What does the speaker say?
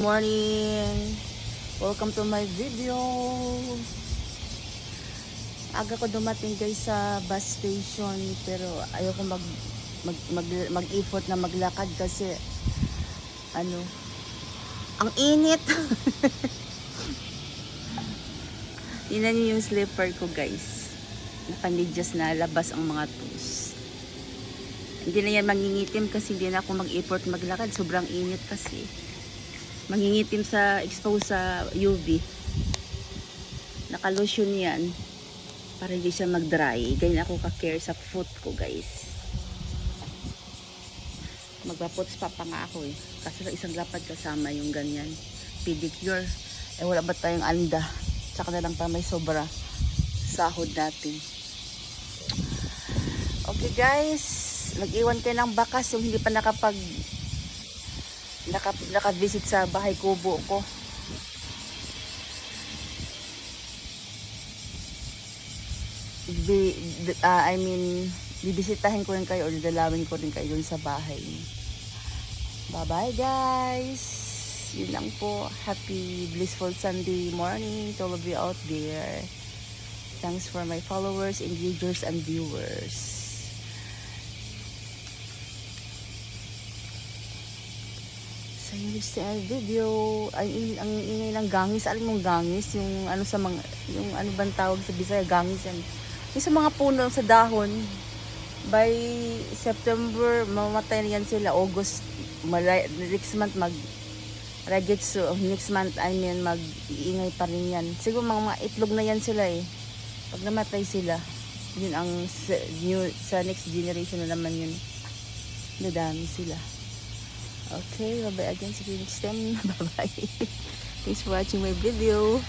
morning! Welcome to my video! Aga ko dumating guys sa bus station pero ayoko mag mag, mag, mag-effort na maglakad kasi ano ang init. Tingnan niyo yung slipper ko guys. Nakanidyas na labas ang mga toes hindi na yan mangingitim kasi hindi na ako mag-effort maglakad. Sobrang init kasi mangingitim sa expose sa UV naka-lotion yan para hindi siya mag-dry. Ganyan ako ka-care sa foot ko guys. Magpaputs pa pa nga ako eh. Kasi sa isang lapad kasama yung ganyan. Pedicure. Eh wala ba tayong anda tsaka na lang pa may sobra sahod natin. Okay guys. Nag-iwan kayo ng bakas yung hindi pa nakapag naka, naka-visit sa bahay kubo ko. Bi, ah, I mean bibisitahin ko rin kayo o dadalawin ko rin kayo sa bahay bye bye guys! Yun lang po. Happy blissful Sunday morning to all of you out there. Thanks for my followers engagers and viewers sa uh, video. In- ang ingay ng gangis. Alam mong gangis yung ano sa mga yung ano bang tawag sa Bisaya gangis yan. Yung sa mga puno sa dahon by September mamatay na yan sila. August mala- next month mag Regitsu next month I mean mag iingay pa rin yan. Siguro mga, mga itlog na yan sila eh. Pag namatay sila yun ang sa, new, sa next generation na naman yun. Nadami sila okay bye bye again. See you next time. Bye bye thanks for watching my video